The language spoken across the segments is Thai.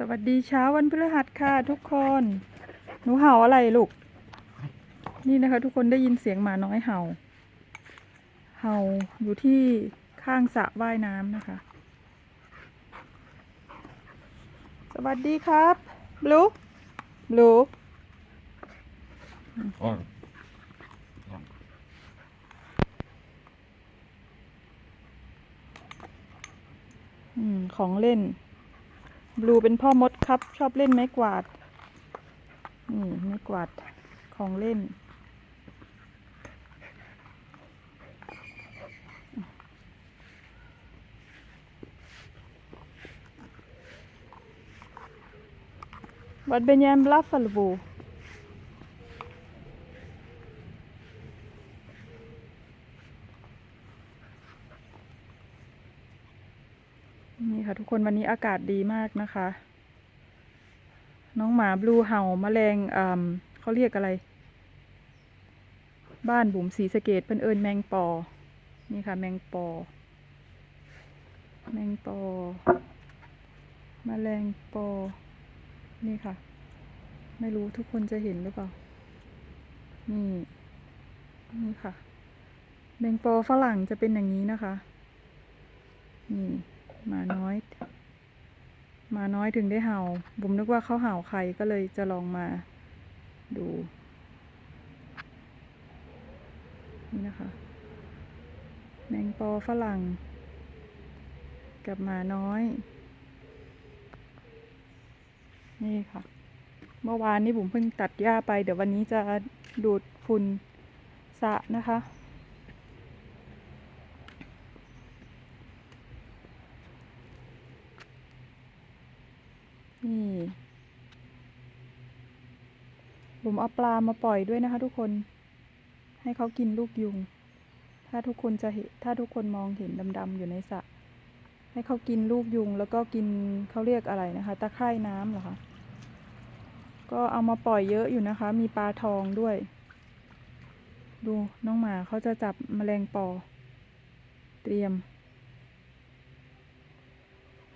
สวัสดีเช้าวันพฤหัสค่ะทุกคน หนูเห่าอะไรลูก นี่นะคะ ทุกคนได้ยินเสียงหมาน้อยเห่า เห่าอยู่ที่ข้างสระว่ายน้ำนะคะ สวัสดีครับบลูบลูของเล่น บลูเป็นพ่อมดครับ ชอบเล่นไม้กวาด นี่ไม้กวาดของเล่น Wat ben jij aan het นี่ค่ะทุกคนวันนี้อากาศดีมากนะคะ น้องหมาบลูเห่าแมลงเขาเรียกอะไร บ้านบุ๋มสีสเกตเป็นเอิญแมงปอ นี่ค่ะ แมงปอ แมงปอแมลงปอ นี่ค่ะ ไม่รู้ทุกคนจะเห็นหรือเปล่า นี่ นี่ค่ะ แมงปอฝรั่งจะเป็นอย่างนี้นะคะ นี่ หมาน้อยหมาน้อยถึงได้เห่าผมนึกว่าเขาเห่าใครก็เลยจะลองมาดู นี่นะคะ แมงปอฝรั่ง กับหมาน้อย นี่ค่ะ เมื่อวานนี้ผมเพิ่งตัดหญ้าไป เดี๋ยววันนี้จะดูดฝุ่นสะนะคะ นี่ ผมเอาปลามาปล่อยด้วยนะคะทุกคน ให้เขากินลูกยุง ถ้าทุกคนจะเห็นถ้าทุกคนมองเห็นดำๆอยู่ในสระ ให้เขากินลูกยุง แล้วก็กินเขาเรียกอะไรนะคะ ตะไคร่น้ำเหรอคะ ก็เอามาปล่อยเยอะอยู่นะคะ มีปลาทองด้วย ดูน้องหมาเขาจะจับแมลงปอ เตรียม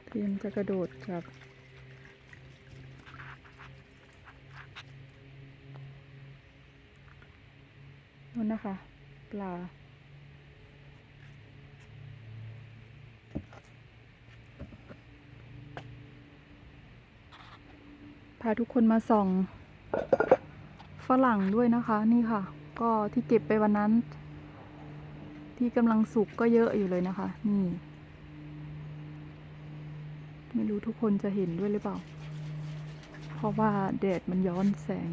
เตรียมจะกระโดดจับ นนะคะ ปลา พาทุกคนมาส่อง ฝรั่งด้วยนะคะ นี่ค่ะ ก็ที่เก็บไปวันนั้น ที่กำลังสุกก็เยอะอยู่เลยนะคะ นี่ ไม่รู้ทุกคนจะเห็นด้วยหรือเปล่า เพราะว่าแดดมันย้อนแสง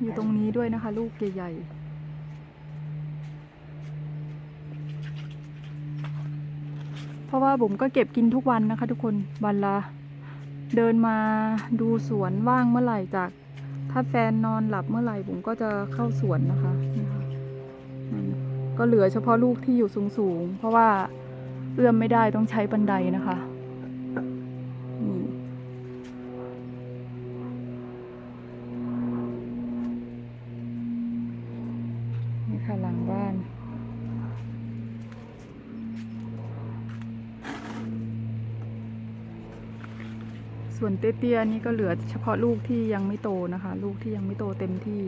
อยู่ตรงนี้ด้วยนะคะ ลูกใหญ่ๆเพราะว่าผมก็เก็บกินทุกวันนะคะทุกคนวันละเดินมาดูสวนว่างเมื่อไหร่จาก ถ้าแฟนนอนหลับเมื่อไหร่ผมก็จะเข้าสวนนะคะนี่ค่ะก็เหลือเฉพาะลูกที่อยู่สูงๆ เพราะว่าเอื้อมไม่ได้ต้องใช้บันไดนะคะ ค่ะหลังบ้านส่วนเตี้ยๆนี่ก็เหลือเฉพาะลูกที่ยังไม่โตนะคะ ลูกที่ยังไม่โตเต็มที่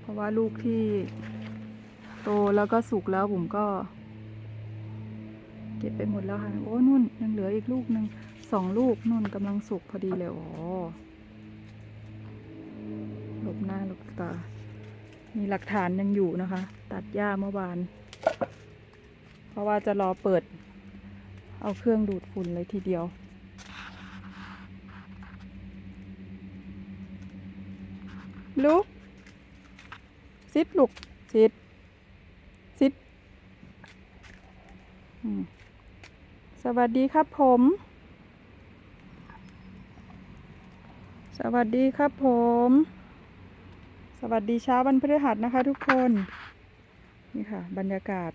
เพราะว่าลูกที่โตแล้วก็สุกแล้วผมก็ เก็บไปหมดแล้วค่ะโอ้นุ่นยังเหลืออีกลูกหนึ่งสองลูกนุ่นกำลังสุกพอดีเลยอ๋อหลบหน้าหลบตา มีหลักฐานยังอยู่นะคะ ตัดหญ้าเมื่อวาน เพราะว่าจะรอเปิด เอาเครื่องดูดฝุ่นเลยทีเดียว ลูกซิดลูกซิดซิดสวัสดีครับผม สวัสดีครับผม วัสดีเช้าวันพฤหัสนะคะทุกคน นี่ค่ะ บรรยากาศ